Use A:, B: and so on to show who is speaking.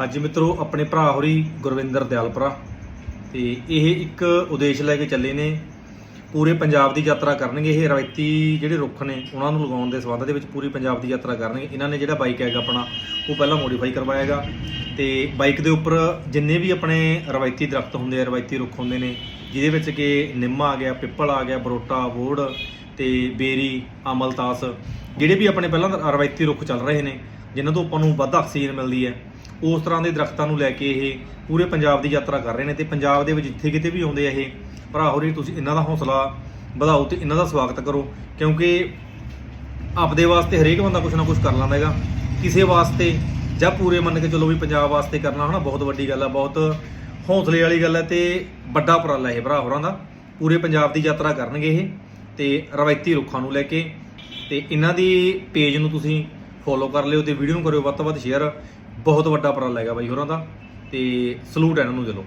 A: ਹਾਂਜੀ ਮਿੱਤਰੋ, ਆਪਣੇ ਭਰਾ ਹੋਰੀ ਗੁਰਵਿੰਦਰ ਦਿਆਲਪੁਰਾ। ਤੇ ਇਹ ਇੱਕ ਉਦੇਸ਼ ਲੈ ਕੇ ਚੱਲੇ ਨੇ। ਪੂਰੇ ਪੰਜਾਬ ਦੀ ਯਾਤਰਾ ਕਰਨਗੇ। ਇਹ ਰਵਾਇਤੀ ਜਿਹੜੇ ਰੁੱਖ ਨੇ, ਉਹਨਾਂ ਨੂੰ ਲਗਾਉਣ ਦੇ ਸੰਬੰਧ ਦੇ ਵਿੱਚ ਪੂਰੀ ਪੰਜਾਬ ਦੀ ਯਾਤਰਾ ਕਰਨਗੇ। ਇਹਨਾਂ ਨੇ ਜਿਹੜਾ ਬਾਈਕ ਹੈਗਾ ਆਪਣਾ, ਉਹ ਪਹਿਲਾਂ ਮੋਡੀਫਾਈ ਕਰਵਾਏਗਾ ਤੇ ਬਾਈਕ ਦੇ ਉੱਪਰ ਜਿੰਨੇ ਵੀ ਆਪਣੇ ਰਵਾਇਤੀ ਦਰਖਤ ਹੁੰਦੇ ਆ, ਰਵਾਇਤੀ ਰੁੱਖ ਹੁੰਦੇ ਨੇ, ਜਿਹਦੇ ਵਿੱਚ ਕਿ ਨਿੰਮ ਆ ਗਿਆ, ਪਿੱਪਲ ਆ ਗਿਆ, ਬਰੋਟਾ ਵੋੜ ਤੇ ਬੇਰੀ ਅਮਲਤਾਸ ਜਿਹੜੇ ਵੀ ਆਪਣੇ ਪਹਿਲਾਂ ਰਵਾਇਤੀ ਰੁੱਖ ਚੱਲ ਰਹੇ ਨੇ, ਜਿਨ੍ਹਾਂ ਤੋਂ ਆਪਾਂ ਨੂੰ ਵੱਧ ਆਕਸੀਜਨ ਮਿਲਦੀ ਹੈ ਉਸ ਤਰ੍ਹਾਂ ਦੇ ਦਰਖਤਾਂ ਨੂੰ ਲੈ ਕੇ ਇਹ ਪੂਰੇ ਪੰਜਾਬ ਦੀ ਯਾਤਰਾ ਕਰ ਰਹੇ ਨੇ ਤੇ ਪੰਜਾਬ ਦੇ ਵਿੱਚ ਜਿੱਥੇ ਕਿਤੇ ਵੀ ਆਉਂਦੇ ਆ ਇਹ, ਭਰਾ ਹੋਰੀ, ਤੁਸੀਂ ਇਹਨਾਂ ਦਾ ਹੌਸਲਾ ਵਧਾਓ ਤੇ ਇਹਨਾਂ ਦਾ ਸਵਾਗਤ ਕਰੋ, ਕਿਉਂਕਿ ਆਪਦੇ ਵਾਸਤੇ ਹਰੇਕ ਬੰਦਾ ਕੁਛ ਨਾ ਕੁਛ ਕਰ ਲੈਂਦਾ ਹੈਗਾ। ਕਿਸੇ ਵਾਸਤੇ ਜਾਂ ਪੂਰੇ ਮੰਨ ਕੇ ਚਲੋ ਵੀ ਪੰਜਾਬ ਵਾਸਤੇ ਕਰਨਾ ਹਨਾ ਬਹੁਤ ਵੱਡੀ ਗੱਲ ਆ, ਬਹੁਤ ਹੌਸਲੇ ਵਾਲੀ ਗੱਲ ਹੈ ਤੇ ਵੱਡਾ ਉਪਰਾਲਾ ਇਹ ਭਰਾ ਹੋਰਾਂ ਦਾ। ਪੂਰੇ ਪੰਜਾਬ ਦੀ ਯਾਤਰਾ ਕਰਨਗੇ ਇਹ ਤੇ ਰਵਾਇਤੀ ਰੁੱਖਾਂ ਨੂੰ ਲੈ ਕੇ ਤੇ ਇਹਨਾਂ ਦੀ ਪੇਜ ਨੂੰ ਤੁਸੀਂ ਫੋਲੋ ਕਰ ਲਿਓ ਤੇ ਵੀਡੀਓ ਨੂੰ ਕਰਿਓ ਵੱਧ ਤੋਂ ਵੱਧ ਸ਼ੇਅਰ ਬਹੁਤ ਵੱਡਾ ਉਪਰਾਲਾ ਹੈਗਾ ਬਾਈ ਹੋਰਾਂ ਦਾ ਤੇ ਸਲੂਟ ਹੈ ਇਹਨਾਂ ਨੂੰ ਚਲੋ